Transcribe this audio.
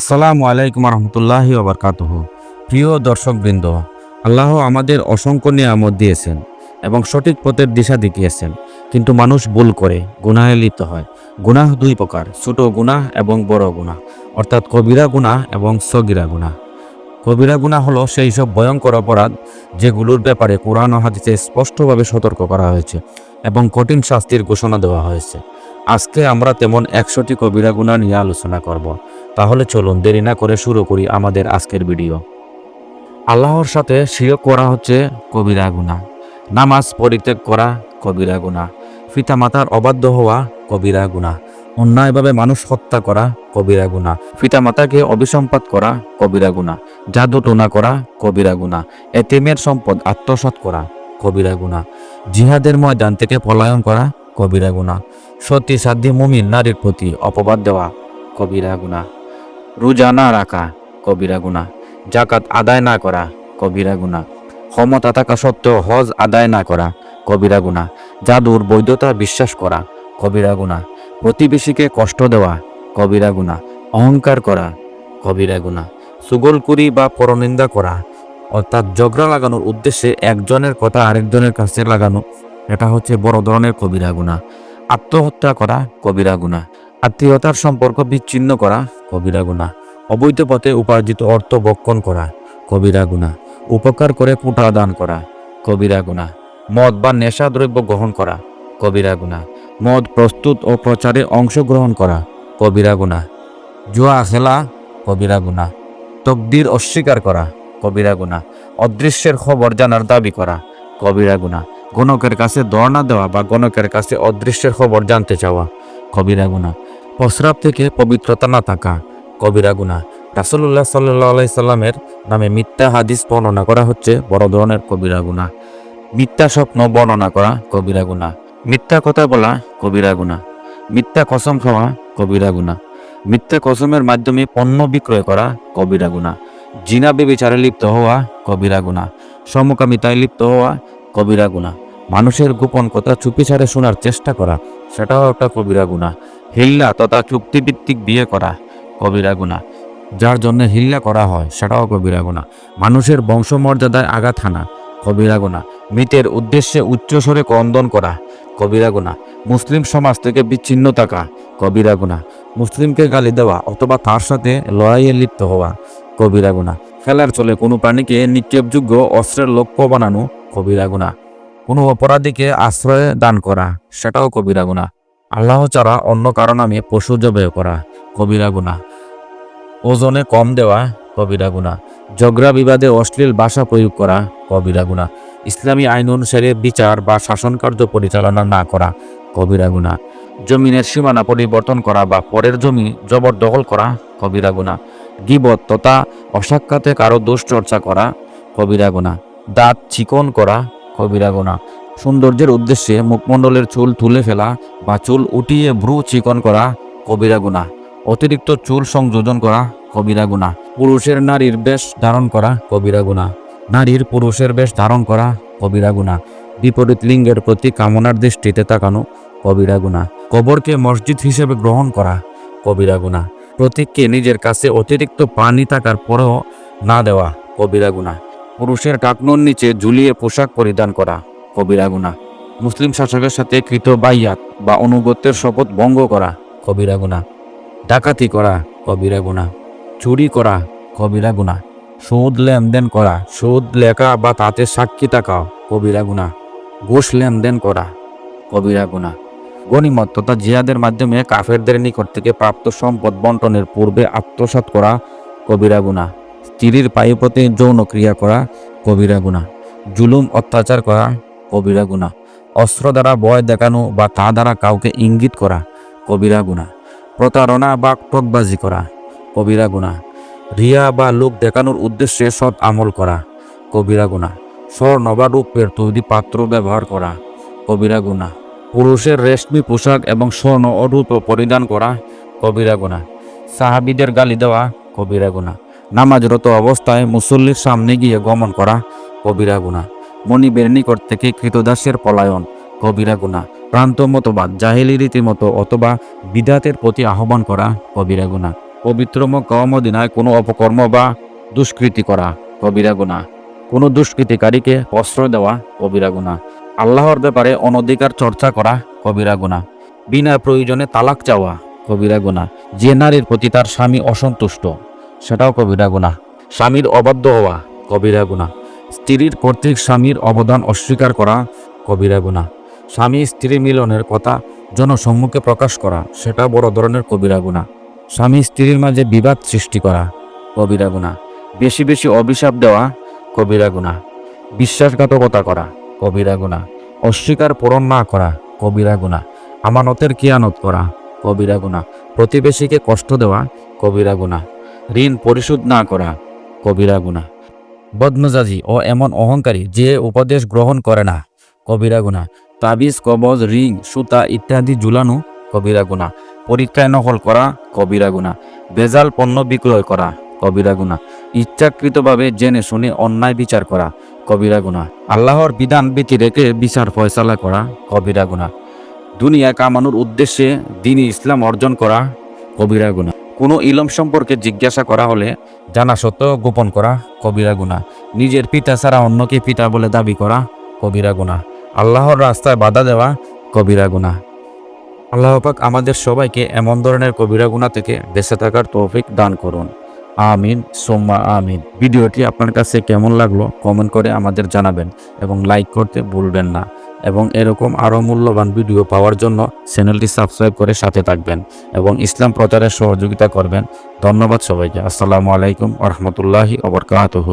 আসসালামু আলাইকুম রহমতুল্লাহি ওবরকাতহ প্রিয় দর্শকবৃন্দ, আল্লাহ আমাদের অসংখ্য নিয়ামত দিয়েছেন এবং সঠিক পথের দিশা দেখিয়েছেন। কিন্তু মানুষ ভুল করে, গুনাহে লিপ্ত হয়। গুনাহ দুই প্রকার, ছোট গুনাহ এবং বড় গুনাহ। অর্থাৎ কবিরা গুনাহ এবং সগিরা গুনাহ। কবিরা গুনাহ হলো সেই সব ভয়ঙ্কর অপরাধ যেগুলোর ব্যাপারে কোরআন হাদিসে স্পষ্টভাবে সতর্ক করা হয়েছে এবং কঠিন শাস্তির ঘোষণা দেওয়া হয়েছে। আজকে আমরা তেমন একশোটি কবিরা গুনাহ নিয়ে আলোচনা করব। তাহলে চলুন দেরি না করে শুরু করি আমাদের আজকের ভিডিও। আল্লাহর সাথে শিরক করা হচ্ছে কবিরা গুনাহ নামাজ পরিত্যাগ করা কবিরা গুনাহ পিতামাতার অবাধ্য হওয়া কবিরা গুনাহ অন্যায়ভাবে মানুষ হত্যা করা কবিরা গুনাহ পিতামাতাকে অভিসম্পাত করা কবিরা গুনাহ জাদু টোনা করা কবিরা গুনাহ এতিমের সম্পদ আত্মসাৎ করা কবিরা গুনাহ জিহাদের ময়দান থেকে পলায়ন করা কবিরা গুনাহ সতী সাধ্যী মুমিন নারীর প্রতি অপবাদ দেওয়া কবিরা গুনাহ। রোজা না রাখা কবিরা গুনাহ। জাকাত আদায় না করা কবিরা গুনাহ। ক্ষমতা থাকা সত্ত্বেও হজ আদায় না করা কবিরা গুনাহ। জাদুর বৈধতা বিশ্বাস করা কবিরা গুনাহ। প্রতিবেশীকে কষ্ট দেওয়া কবিরা গুনাহ। অহংকার করা কবিরা গুনাহ। সুগলকুরি বা পরনিন্দা করা। অর্থাৎ ঝগড়া লাগানোর উদ্দেশ্যে একজনের কথা আরেকজনের কাছে লাগানো। এটা হচ্ছে বড় ধরনের কবিরা গুনাহ। আত্মহত্যা করা কবিরা গুনাহ আত্মীয়তার সম্পর্ক বিচ্ছিন্ন করা কবিরা গুনাহ অবৈধ পথে উপার্জিত অর্থ বক্ষণ করা কবিরা গুনাহ উপকার করে কুটা দান করা কবিরা গুনাহ মদ বা নেশা দ্রব্য গ্রহণ করা কবিরা গুনাহ মদ প্রস্তুত ও প্রচারে অংশগ্রহণ করা কবিরা গুনাহ জুয়া খেলা কবিরা গুনাহ তকদির অস্বীকার করা কবিরা গুনাহ অদৃশ্যের খবর জানার দাবি করা কবিরা গুনাহ গণকের কাছে দর্ণা দেওয়া বা গণকের কাছে অদৃশ্যের খবর জানতে চাওয়া, কবিরা গুনাহ। প্রস্রাব থেকে পবিত্রতা না থাকা, কবিরা গুনাহ। রাসুল্লাহ সাল্লাহ সাল্লামের নামে মিথ্যা হাদিস বর্ণনা করা হচ্ছে, বড় ধরনের কবিরা গুনাহ। মিথ্যা স্বপ্ন বর্ণনা করা, কবিরা গুনাহ। মিথ্যা কথা বলা, কবিরা গুনাহ। মিথ্যা কসম খাওয়া, কবিরা গুনাহ। মিথ্যা কসমের মাধ্যমে পণ্য বিক্রয় করা, কবিরা গুনাহ। জিনা বেবিচারে লিপ্ত হওয়া, কবিরা গুনাহ। সমকামিতায় লিপ্ত হওয়া কবিরা গুনাহ মানুষের গোপন কথা চুপিসারে শোনার চেষ্টা করা, সেটাও একটা কবিরা গুনাহ হিল্লা তথা চুক্তিভিত্তিক বিয়ে করা, কবিরা গুনাহ যার জন্য হিল্লা করা হয়, সেটাও কবিরা গুনাহ মানুষের বংশমর্যাদায় আঘাত হানা, কবিরা গুনাহ মৃতের উদ্দেশ্যে উচ্চস্বরে ক্রন্দন করা, কবিরা গুনাহ মুসলিম সমাজ থেকে বিচ্ছিন্ন থাকা, কবিরা গুনাহ মুসলিমকে গালি দেওয়া অথবা তার সাথে লড়াইয়ে লিপ্ত হওয়া, কবিরা গুনাহ খেলার চলে কোনো প্রাণীকে নিক্ষেপযোগ্য অস্ত্রের লক্ষ্য বানানো কবিরা গুনাহ কোনো অপরাধীকে আশ্রয় দান করা, সেটাও কবিরা গুনাহ আল্লাহ ছাড়া অন্য কারও নামে পশু জবাই করা কবিরা গুনাহ ওজনে কম দেওয়া কবিরা গুনাহ ঝগড়া বিবাদে অশ্লীল ভাষা প্রয়োগ করা কবিরা গুনাহ ইসলামী আইন অনুসারে বিচার বা শাসন কার্য পরিচালনা না করা কবিরা গুনাহ জমিনের সীমানা পরিবর্তন করা বা পরের জমি জবরদখল করা কবিরা গুনাহ গিবত তথা অসাক্ষাতে কারও দোষ চর্চা করা কবিরা গুনাহ দাঁত চিকন করা কবিরা গুনাহ সৌন্দর্যের উদ্দেশ্যে মুখমণ্ডলের চুল তুলে ফেলা বা চুল উঠিয়ে ভ্রু চিকন করা কবিরা গুনাহ অতিরিক্ত চুল সংযোজন করা কবিরা গুনাহ পুরুষের নারীর বেশ ধারণ করা কবিরা গুনাহ নারীর পুরুষের বেশ ধারণ করা কবিরা গুনাহ বিপরীত লিঙ্গের প্রতি কামনার দৃষ্টিতে তাকানো কবিরা গুনাহ কবরকে মসজিদ হিসেবে গ্রহণ করা কবিরা গুনাহ প্রতীককে নিজের কাছে অতিরিক্ত পানি থাকার পরেও না দেওয়া কবিরা গুনাহ পুরুষের টাকনোর নিচে ঝুলিয়ে পোশাক পরিধান করা কবিরা গুনাহ মুসলিম শাসকের সাথে কৃত বাইয়াত বা অনুগত্যের শপথ ভঙ্গ করা কবিরা গুনাহ ডাকাতি করা কবিরা গুনাহ চুরি করা কবিরা গুনাহ সুদ লেনদেন করা, সুদ লেখা বা তাতে সাক্ষী থাকা কবিরা গুনাহ ঘুষ লেনদেন করা কবিরা গুনাহ গণিমত তথা জিহাদের মাধ্যমে কাফেরদের নিকট থেকে প্রাপ্ত সম্পদ বন্টনের পূর্বে আত্মসাৎ করা কবিরা গুনাহ। স্ত্রীর প্রতি যৌন ক্রিয়া করা কবিরা গুনাহ। জুলুম, অত্যাচার করা কবিরা গুনাহ। অস্ত্র দ্বারা ভয় দেখানো বা তা দ্বারা কাউকে ইঙ্গিত করা কবিরা গুনাহ। প্রতারণা বা ঠকবাজি করা কবিরা গুনাহ। রিয়া বা লোক দেখানোর উদ্দেশ্যে সৎ আমল করা কবিরা গুনাহ। স্বর্ণ বা রূপের তৈরি পাত্র ব্যবহার করা কবিরা গুনাহ। পুরুষের রেশমি পোশাক এবং স্বর্ণ অরূপ পরিধান করা কবিরা গুনাহ সাহাবিদের গালি দেওয়া কবিরা গুনাহ নামাজরত অবস্থায় মুসল্লির সামনে গিয়ে গমন করা কবিরা গুনাহ মনিবের নিকট থেকে কৃতদাসের পলায়ন কবিরা গুনাহ প্রান্ত মতবাদ, জাহেলি রীতিমতো অথবা বিদাতের প্রতি আহ্বান করা কবিরা গুনাহ পবিত্র মক্কা কোনো অপকর্ম বা দুষ্কৃতি করা কবিরা গুণা। কোনো দুষ্কৃতিকারীকে প্রশ্রয় দেওয়া কবিরা গুণা আল্লাহর ব্যাপারে অনধিকার চর্চা করা কবিরা গুণা বিনা প্রয়োজনে তালাক চাওয়া কবিরা গুণা যে নারীর প্রতি তার স্বামী অসন্তুষ্ট, সেটাও কবিরা গুণা স্বামীর অবাধ্য হওয়া কবিরা গুণা স্ত্রীর কর্তৃক স্বামীর অবদান অস্বীকার করা কবিরা গুণা স্বামী স্ত্রী মিলনের কথা জনসম্মুখে প্রকাশ করা সেটা বড় ধরনের কবিরা গুণা স্বামী স্ত্রীর মাঝে বিবাদ সৃষ্টি করা কবিরা গুণা বেশি বেশি অভিশাপ দেওয়া কবিরা গুণা বিশ্বাসঘাতকতা করা, কবিরা গুণা অস্বীকার পূরণ না করা, কবিরা গুণা আমানতের কিয়ানত করা, কবিরা গুণা প্রতিবেশীকে কষ্ট দেওয়া, কবিরা গুণা ঋণ পরিশোধ না করা, কবিরা গুণা বদমেজাজি ও এমন অহংকারী যে উপদেশ গ্রহণ করে না, কবিরা গুণা তাবিজ, কবজ, রিং, সুতা ইত্যাদি ঝুলানো, কবিরা গুণা পরীক্ষায় নকল করা, কবিরা গুণা বেজাল পণ্য বিক্রয় করা কবিরা গুণা ইচ্ছাকৃতভাবে জেনে শুনে অন্যায় বিচার করা, কবিরা গুণা আল্লাহর বিধান ব্যতি রেখে বিচার ফয়সালা করা, কবিরা গুণা দুনিয়া কামানোর উদ্দেশ্যে দিনই ইসলাম অর্জন করা, কবিরা গুণা কোনো ইলম সম্পর্কে জিজ্ঞাসা করা হলে জানা সত্ত্বেও গোপন করা, কবিরা গুণা নিজের পিতা ছাড়া অন্যকে পিতা বলে দাবি করা, কবিরা গুণা আল্লাহর রাস্তায় বাধা দেওয়া, কবিরা গুণা আল্লাহ পাক আমাদের সবাইকে এমন ধরনের কবিরা গুণা থেকে বেঁচে থাকার তৌফিক দান করুন। আমিন, সোম্মা আমিন। ভিডিওটি আপনার কাছে কেমন লাগল কমেন্ট করে আমাদের জানাবেন এবং লাইক করতে ভুলবেন না। এবং এরকম আরও মূল্যবান ভিডিও পাওয়ার জন্য চ্যানেলটি সাবস্ক্রাইব করে সাথে থাকবেন এবং ইসলাম প্রচারে সহযোগিতা করবেন। ধন্যবাদ সবাইকে। আসসালামু আলাইকুম আরহামতুল্লাহি ওবরকাতহ